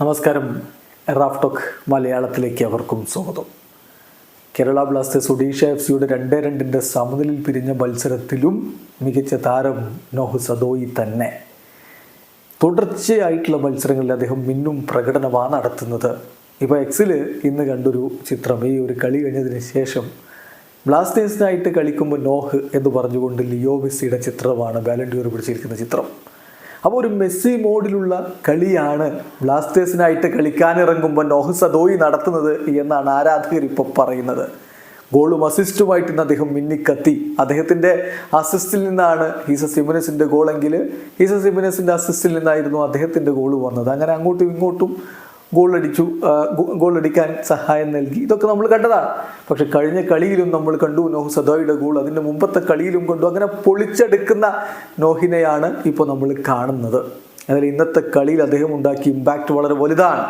നമസ്കാരം. എറാഫ്ടോക്ക് മലയാളത്തിലേക്ക് അവർക്കും സ്വാഗതം. കേരള ബ്ലാസ്റ്റേഴ്സ് ഒഡീഷ എഫ് സിയുടെ രണ്ട് രണ്ടിന്റെ സമനിലിൽ പിരിഞ്ഞ മത്സരത്തിലും മികച്ച താരം നോഹ് സദോയി തന്നെ. തുടർച്ചയായിട്ടുള്ള മത്സരങ്ങളിൽ അദ്ദേഹം മിന്നും പ്രകടനമാണ് നടത്തുന്നത്. ഇപ്പോൾ എക്സിൽ ഇന്ന് കണ്ടൊരു ചിത്രം. ഈ ഒരു കളി കഴിഞ്ഞതിന് ശേഷം ബ്ലാസ്റ്റേഴ്സിനായിട്ട് കളിക്കുമ്പോൾ നോഹ് എന്ന് പറഞ്ഞുകൊണ്ട് ലിയോ മെസ്സിയുടെ ചിത്രമാണ് ബാലൻഡിയോർ പിടിച്ചിരിക്കുന്ന ചിത്രം. അപ്പോൾ ഒരു മെസ്സി മോഡിലുള്ള കളിയാണ് ബ്ലാസ്റ്റേഴ്സിനായിട്ട് കളിക്കാനിറങ്ങുമ്പോൾ നോഹ് സദോയി നടത്തുന്നത് എന്നാണ് ആരാധകർ ഇപ്പോൾ പറയുന്നത്. ഗോളും അസിസ്റ്റുമായിട്ട് ഇന്ന് അദ്ദേഹം മിന്നിക്കത്തി. അദ്ദേഹത്തിന്റെ അസിസ്റ്റിൽ നിന്നാണ് ഹീസ സിമിനസിന്റെ ഗോളെങ്കിൽ ഹീസ സിമിനസിന്റെ അസിസ്റ്റിൽ നിന്നായിരുന്നു അദ്ദേഹത്തിന്റെ ഗോൾ വന്നത്. അങ്ങനെ അങ്ങോട്ടും ഇങ്ങോട്ടും ഗോൾ അടിക്കാൻ സഹായം നൽകി. ഇതൊക്കെ നമ്മൾ കണ്ടതാണ്. പക്ഷെ കഴിഞ്ഞ കളിയിലും നമ്മൾ കണ്ടു നോഹ് സദോയുടെ ഗോൾ അതിന്റെ മുമ്പത്തെ കളിയിലും കണ്ടു. അങ്ങനെ പൊളിച്ചെടുക്കുന്ന നോഹിനെയാണ് ഇപ്പോൾ നമ്മൾ കാണുന്നത്. അതിൽ ഇന്നത്തെ കളിയിൽ അദ്ദേഹം ഉണ്ടാക്കിയ ഇമ്പാക്റ്റ് വളരെ വലുതാണ്.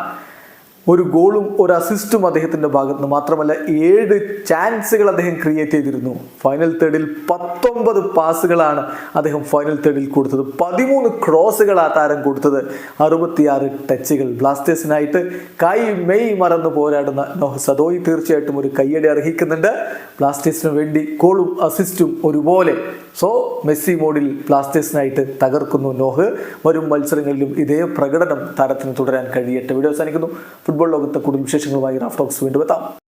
ഒരു ഗോളും ഒരു അസിസ്റ്റും അദ്ദേഹത്തിന്റെ ഭാഗത്ത് നിന്ന് മാത്രമല്ല ഏഴ് ചാൻസുകൾ അദ്ദേഹം ക്രിയേറ്റ് ചെയ്തിരുന്നു. ഫൈനൽ തേർഡിൽ പത്തൊമ്പത് പാസുകളാണ് അദ്ദേഹം ഫൈനൽ തേർഡിൽ കൊടുത്തത്. പതിമൂന്ന് ക്രോസുകൾ ആ താരം കൊടുത്തത്. അറുപത്തിയാറ് ടച്ചുകൾ ബ്ലാസ്റ്റേഴ്സിനായിട്ട് കൈ മെയ് മറന്ന് പോരാടുന്ന നോഹ സദോയി തീർച്ചയായിട്ടും ഒരു കയ്യടി അർഹിക്കുന്നുണ്ട്. ബ്ലാസ്റ്റേഴ്സിന് വേണ്ടി കോളും അസിസ്റ്റും ഒരുപോലെ. സോ മെസ്സി മോഡിൽ ബ്ലാസ്റ്റേഴ്സിനായിട്ട് തകർക്കുന്നു നോഹ്. വരും മത്സരങ്ങളിലും ഇതേ പ്രകടനം താരത്തിന് തുടരാൻ കഴിയട്ടെ. വീഡിയോ അവസാനിക്കുന്നു. ഫുട്ബോൾ ലോകത്തെ കൂടുതൽ വിശേഷങ്ങളുമായി റാഫ്റ്റോക്സ് വീണ്ടും എത്താം.